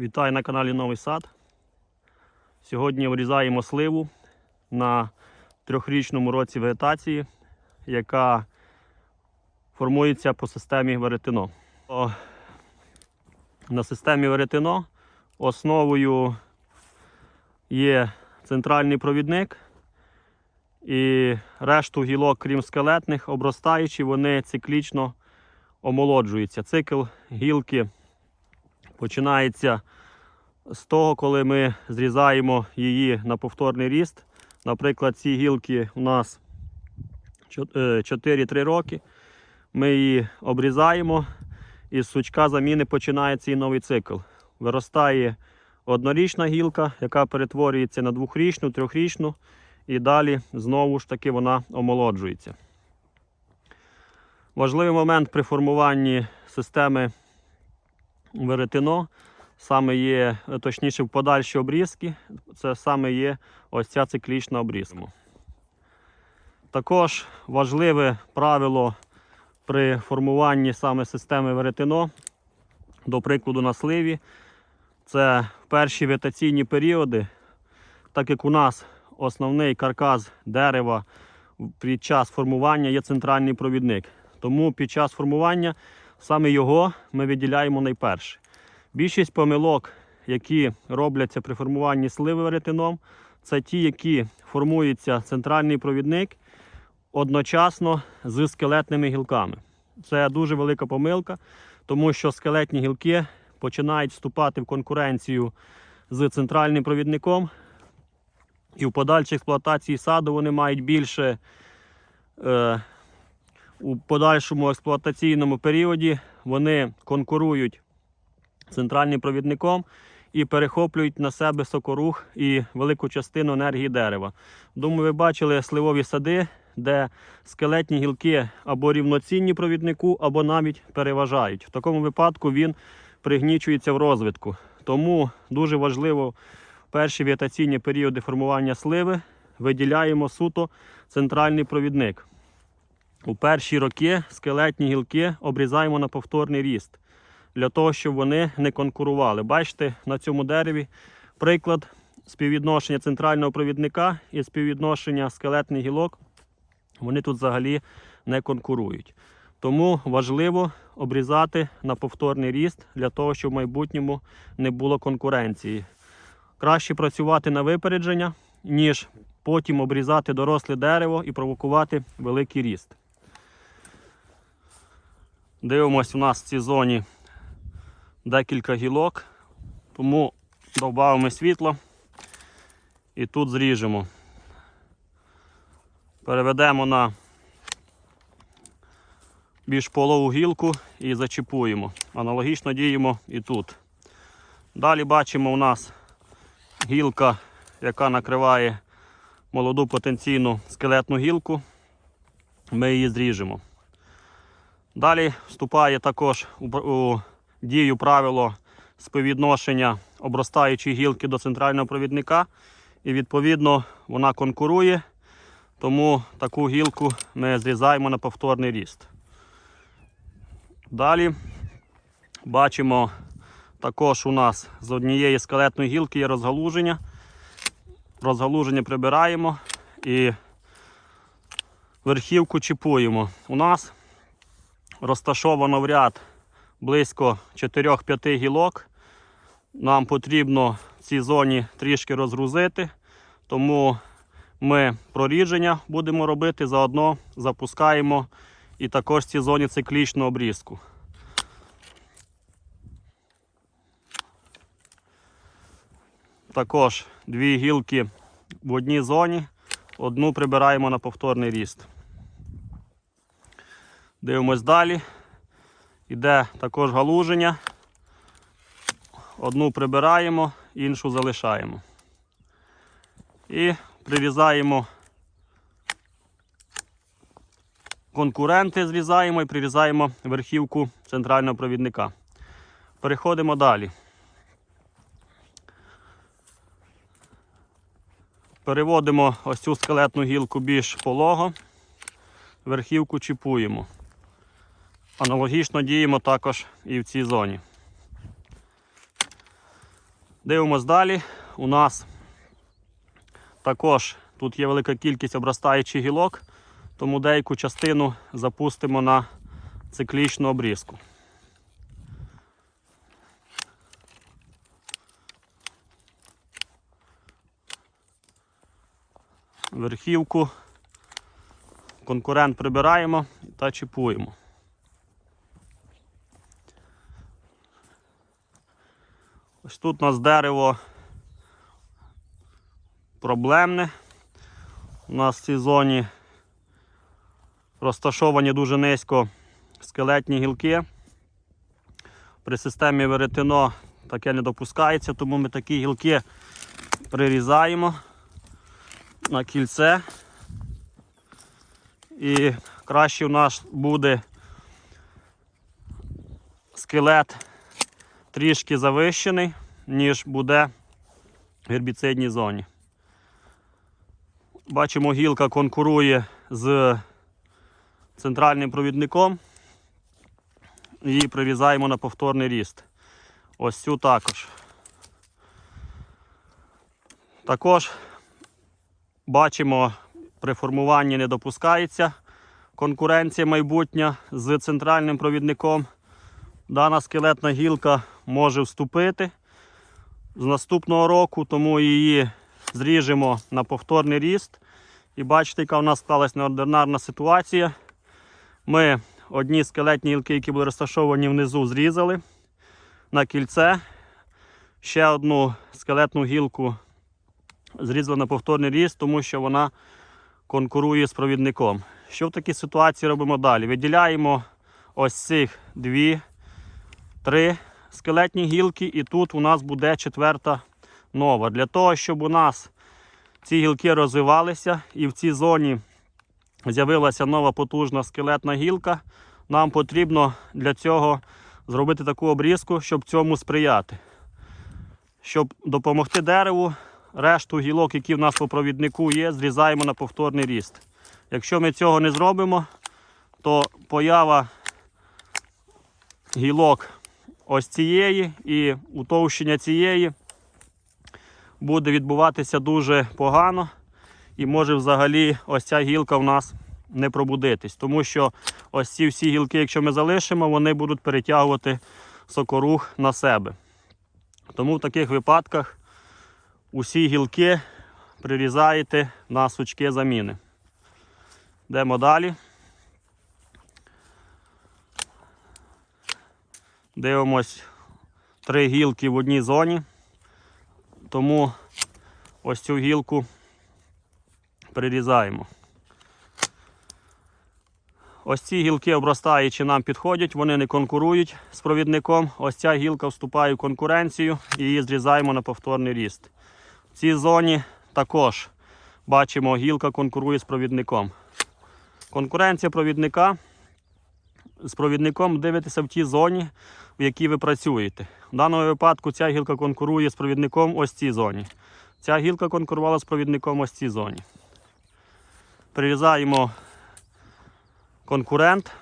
Вітаю на каналі Новий Сад. Сьогодні вирізаємо сливу на трьохрічному році вегетації, яка формується по системі веретено. На системі веретено основою є центральний провідник і решту гілок, крім скелетних, обростаючі, вони циклічно омолоджуються. Цикл гілки починається з того, коли ми зрізаємо її на повторний ріст. Наприклад, ці гілки у нас 4-3 роки. Ми її обрізаємо, і з сучка заміни починається і новий цикл. Виростає однорічна гілка, яка перетворюється на двохрічну, трьохрічну, і далі знову ж таки вона омолоджується. Важливий момент при формуванні системи веретено саме є, точніше, в подальші обрізки, це саме є ось ця циклічна обрізка. Також важливе правило при формуванні саме системи веретено, до прикладу на сливі, це перші вегетаційні періоди, так як у нас основний каркас дерева під час формування є центральний провідник. Тому під час формування саме його ми виділяємо найперше. Більшість помилок, які робляться при формуванні сливи веретеном, це ті, які формується центральний провідник одночасно з скелетними гілками. Це дуже велика помилка, тому що скелетні гілки починають вступати в конкуренцію з центральним провідником, і в подальшій експлуатації саду вони мають більше. Е, у подальшому експлуатаційному періоді вони конкурують центральним провідником і перехоплюють на себе сокорух і велику частину енергії дерева. Думаю, ви бачили сливові сади, де скелетні гілки або рівноцінні провіднику, або навіть переважають. В такому випадку він пригнічується в розвитку. Тому дуже важливо перші вегетаційні періоди формування сливи виділяємо суто центральний провідник. У перші роки скелетні гілки обрізаємо на повторний ріст, для того, щоб вони не конкурували. Бачите, на цьому дереві приклад співвідношення центрального провідника і співвідношення скелетних гілок. Вони тут взагалі не конкурують. Тому важливо обрізати на повторний ріст для того, щоб в майбутньому не було конкуренції. Краще працювати на випередження, ніж потім обрізати доросле дерево і провокувати великий ріст. Дивимось, у нас в цій зоні декілька гілок, тому додаємо світло і тут зріжемо. Переведемо на більш полову гілку і зачіпуємо. Аналогічно діємо і тут. Далі бачимо у нас гілка, яка накриває молоду потенційну скелетну гілку. Ми її зріжемо. Далі вступає також у дію правило співвідношення обростаючої гілки до центрального провідника. І відповідно вона конкурує, тому таку гілку ми зрізаємо на повторний ріст. Далі бачимо, також у нас з однієї скелетної гілки є розгалуження. Розгалуження прибираємо і верхівку чіпуємо. У нас розташовано в ряд близько 4-5 гілок. Нам потрібно в цій зоні трішки розгрузити, тому ми прорідження будемо робити, заодно запускаємо і також в цій зоні циклічну обрізку. Також дві гілки в одній зоні, одну прибираємо на повторний ріст. Дивимось далі. Іде також галуження. Одну прибираємо, іншу залишаємо. І прирізаємо конкуренти, зрізаємо і прирізаємо верхівку центрального провідника. Переходимо далі. Переводимо ось цю скелетну гілку більш полого, верхівку чіпуємо. Аналогічно діємо також і в цій зоні. Дивимось далі. У нас також тут є велика кількість обростаючих гілок, тому деяку частину запустимо на циклічну обрізку. Верхівку конкурент прибираємо та чіпуємо. Ось тут у нас дерево проблемне. У нас в цій зоні розташовані дуже низько скелетні гілки. При системі веретено таке не допускається, тому ми такі гілки прирізаємо на кільце. І краще у нас буде скелет трішки завищений, ніж буде в гербіцидній зоні. Бачимо, гілка конкурує з центральним провідником. Її прирізаємо на повторний ріст. Ось цю також. Також бачимо, при формуванні не допускається конкуренція майбутня з центральним провідником. Дана скелетна гілка може вступити з наступного року, тому її зріжемо на повторний ріст. І бачите, яка у нас сталася неординарна ситуація. Ми одні скелетні гілки, які були розташовані внизу, зрізали на кільце. Ще одну скелетну гілку зрізали на повторний ріст, тому що вона конкурує з провідником. Що в такій ситуації робимо далі? Виділяємо ось цих дві, три скелетні гілки, і тут у нас буде четверта нова. Для того, щоб у нас ці гілки розвивалися і в цій зоні з'явилася нова потужна скелетна гілка, нам потрібно для цього зробити таку обрізку, щоб цьому сприяти. Щоб допомогти дереву, решту гілок, які в нас по провіднику є, зрізаємо на повторний ріст. Якщо ми цього не зробимо, то поява гілок ось цієї і утовщення цієї буде відбуватися дуже погано і може взагалі ось ця гілка в нас не пробудитись. Тому що ось ці всі гілки, якщо ми залишимо, вони будуть перетягувати сокорух на себе. Тому в таких випадках усі гілки прирізаєте на сучки заміни. Йдемо далі. Дивимось три гілки в одній зоні. Тому ось цю гілку прирізаємо. Ось ці гілки обростаючи нам підходять, вони не конкурують з провідником. Ось ця гілка вступає в конкуренцію і її зрізаємо на повторний ріст. В цій зоні також бачимо, гілка конкурує з провідником. Конкуренція провідника. З провідником дивитеся в тій зоні, в якій ви працюєте. В даному випадку ця гілка конкурує з провідником ось цій зоні. Ця гілка конкурувала з провідником ось цій зоні. Прирізаємо конкурент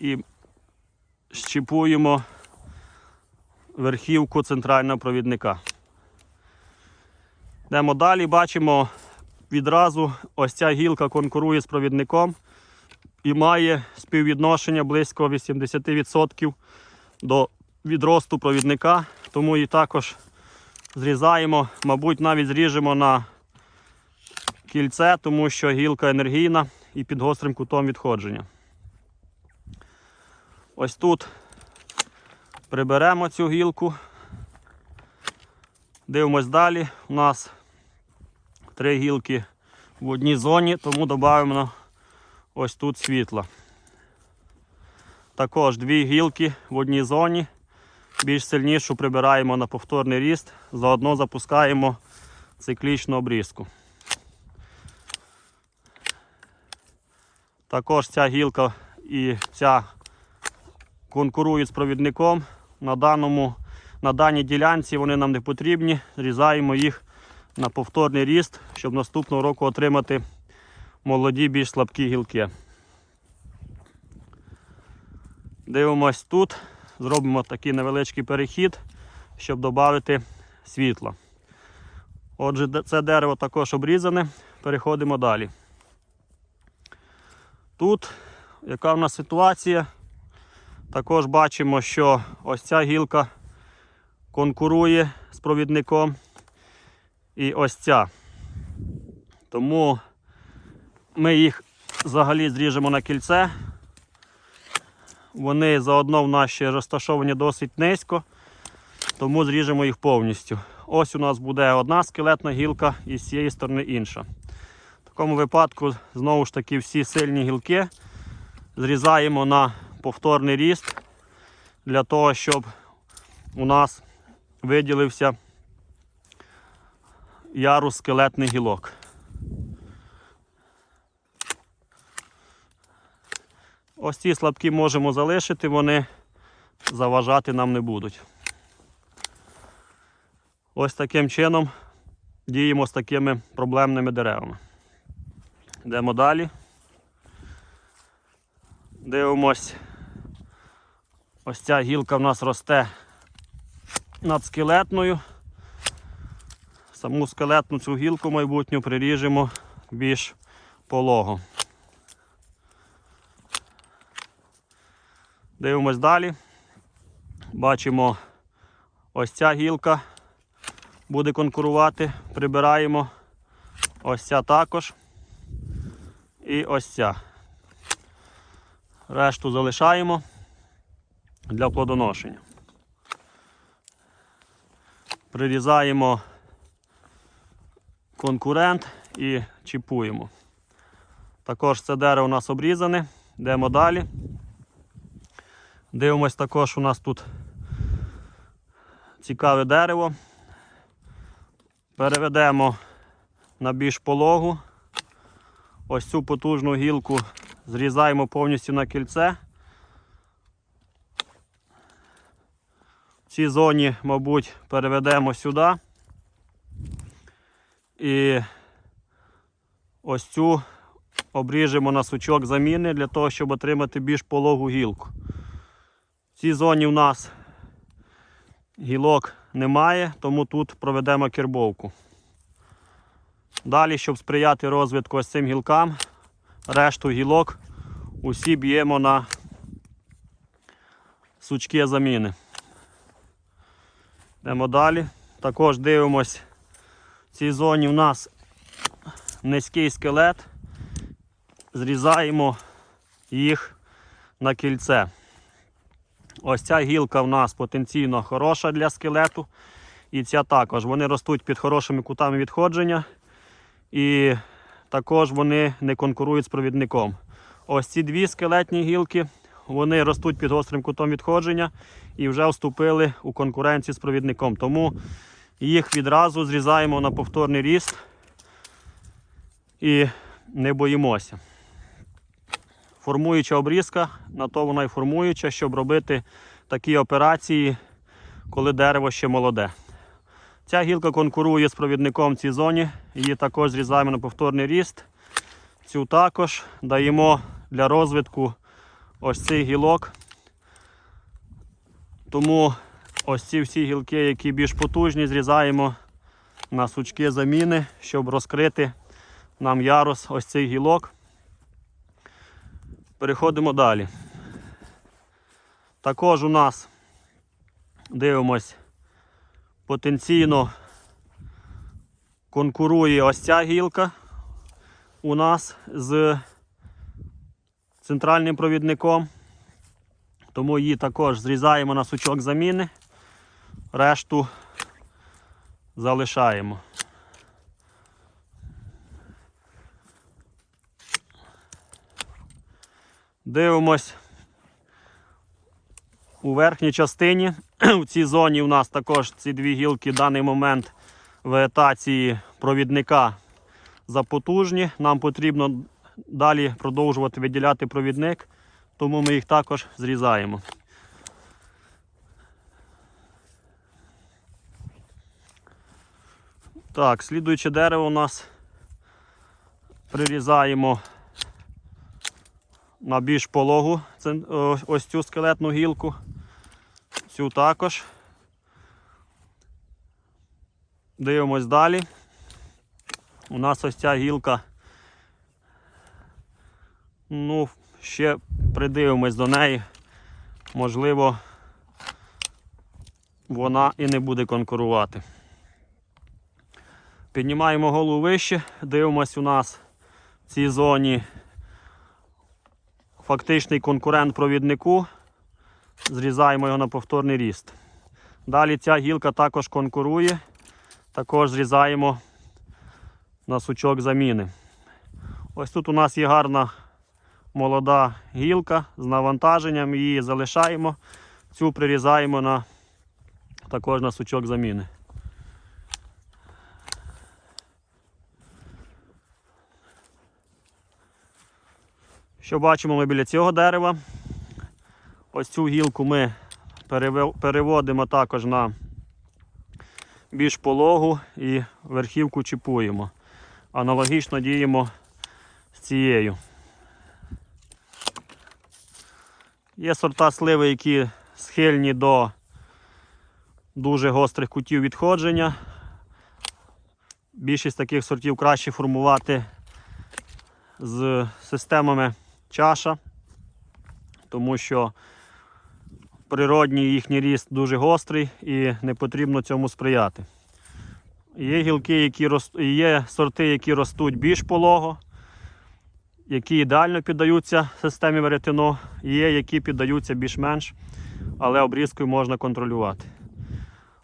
і щіпуємо верхівку центрального провідника. Йдемо далі, бачимо відразу ось ця гілка конкурує з провідником і має співвідношення близько 80% до відросту провідника, тому її також зрізаємо, мабуть, навіть зріжемо на кільце, тому що гілка енергійна і під гострим кутом відходження. Ось тут приберемо цю гілку. Дивимось далі. У нас три гілки в одній зоні, тому додаємо ось тут світла. Також дві гілки в одній зоні. Більш сильнішу прибираємо на повторний ріст, заодно запускаємо циклічну обрізку. Також ця гілка і ця конкурують з провідником. На, даному, на даній ділянці вони нам не потрібні. Зрізаємо їх на повторний ріст, щоб наступного року отримати молоді, більш слабкі гілки. Дивимось тут, зробимо такий невеличкий перехід. щоб додати світла. Отже, це дерево також обрізане. Переходимо далі. Тут яка в нас ситуація? Також бачимо, що ось ця гілка конкурує з провідником і ось ця. Тому ми їх взагалі зріжемо на кільце. Вони заодно в нас ще розташовані досить низько, тому зріжемо їх повністю. Ось у нас буде одна скелетна гілка і з цієї сторони інша. В такому випадку, знову ж таки, всі сильні гілки зрізаємо на повторний ріст для того, щоб у нас виділився ярус скелетний гілок. Ось ці слабкі можемо залишити, вони заважати нам не будуть. Ось таким чином діємо з такими проблемними деревами. Йдемо далі. Дивимось. Ось ця гілка в нас росте над скелетною. Саму скелетну цю гілку майбутню приріжемо більш полого. Дивимось далі. Бачимо, ось ця гілка буде конкурувати. Прибираємо ось ця також. І ось ця. Решту залишаємо для плодоношення. Прирізаємо конкурент і чіпуємо. Також це дерево у нас обрізане. Йдемо далі. Дивимось також у нас тут цікаве дерево. Переведемо на більш пологу. Ось цю потужну гілку зрізаємо повністю на кільце. В цій зоні, мабуть, переведемо сюди. І ось цю обріжемо на сучок заміни для того, щоб отримати більш пологу гілку. Цій зоні в нас гілок немає, тому тут проведемо кербовку. Далі, щоб сприяти розвитку ось цим гілкам, решту гілок усі б'ємо на сучки заміни. Йдемо далі. Також дивимось, в цій зоні в нас низький скелет. Зрізаємо їх на кільце. Ось ця гілка в нас потенційно хороша для скелету. І ця також. Вони ростуть під хорошими кутами відходження. І також вони не конкурують з провідником. Ось ці дві скелетні гілки, вони ростуть під гострим кутом відходження і вже вступили у конкуренцію з провідником. Тому їх відразу зрізаємо на повторний ріст і не боїмося. Формуюча обрізка, на то вона і формуюча, щоб робити такі операції, коли дерево ще молоде. Ця гілка конкурує з провідником в цій зоні. Її також зрізаємо на повторний ріст. Цю також даємо для розвитку ось цих гілок. Тому ось ці всі гілки, які більш потужні, зрізаємо на сучки заміни, щоб розкрити нам ярус ось цих гілок. Переходимо далі. Також у нас дивимось потенційно конкурує ось ця гілка у нас з центральним провідником. Тому її також зрізаємо на сучок заміни, решту залишаємо. Дивимось у верхній частині. У цій зоні у нас також ці дві гілки в даний момент вегетації провідника запотужні. Нам потрібно далі продовжувати виділяти провідник, тому ми їх також зрізаємо. Так, слідуюче дерево у нас прирізаємо на більш пологу ось цю скелетну гілку. Цю також. Дивимось далі. У нас ось ця гілка. Ну, ще придивимось до неї. Можливо, вона і не буде конкурувати. Піднімаємо голову вище, дивимось у нас в цій зоні фактичний конкурент провіднику. Зрізаємо його на повторний ріст. Далі ця гілка також конкурує, також зрізаємо на сучок заміни. Ось тут у нас є гарна молода гілка з навантаженням, її залишаємо, цю прирізаємо на, також на сучок заміни. Що бачимо ми біля цього дерева? Ось цю гілку ми переводимо також на більш пологу і верхівку чіпуємо. Аналогічно діємо з цією. Є сорта сливи, які схильні до дуже гострих кутів відходження. Більшість таких сортів краще формувати з системами чаша, тому що природній їхній ріст дуже гострий і не потрібно цьому сприяти. Є гілки, які рост... є сорти, які ростуть більш полого, які ідеально піддаються системі веретено, є, які піддаються більш-менш, але обрізкою можна контролювати.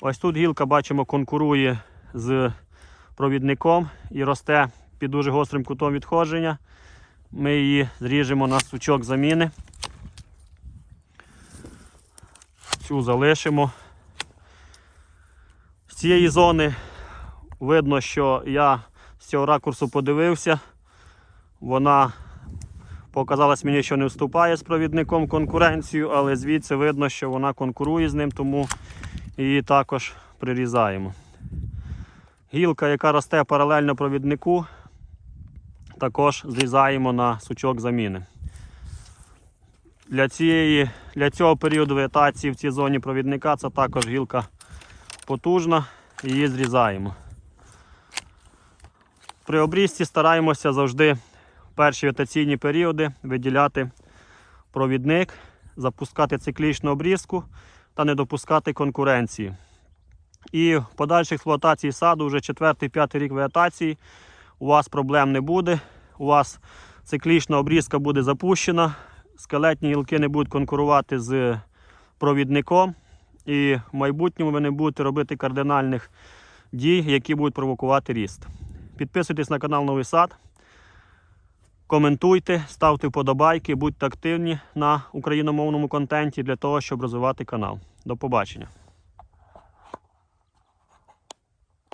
Ось тут гілка, бачимо, конкурує з провідником і росте під дуже гострим кутом відходження. Ми її зріжемо на сучок заміни. Цю залишимо. З цієї зони видно, що я з цього ракурсу подивився. Вона показалась мені, що не вступає з провідником конкуренцію, але звідси видно, що вона конкурує з ним, тому її також прирізаємо. Гілка, яка росте паралельно провіднику, також зрізаємо на сучок заміни. Для, цієї, для цього періоду вегетації в цій зоні провідника це також гілка потужна, її зрізаємо. При обрізці стараємося завжди в перші вегетаційні періоди виділяти провідник, запускати циклічну обрізку та не допускати конкуренції. І в подальшій експлуатації саду вже 4-5 рік вегетації у вас проблем не буде. У вас циклічна обрізка буде запущена, скелетні гілки не будуть конкурувати з провідником. І в майбутньому ви не будете робити кардинальних дій, які будуть провокувати ріст. Підписуйтесь на канал Новий Сад, коментуйте, ставте вподобайки, будьте активні на україномовному контенті для того, щоб розвивати канал. До побачення.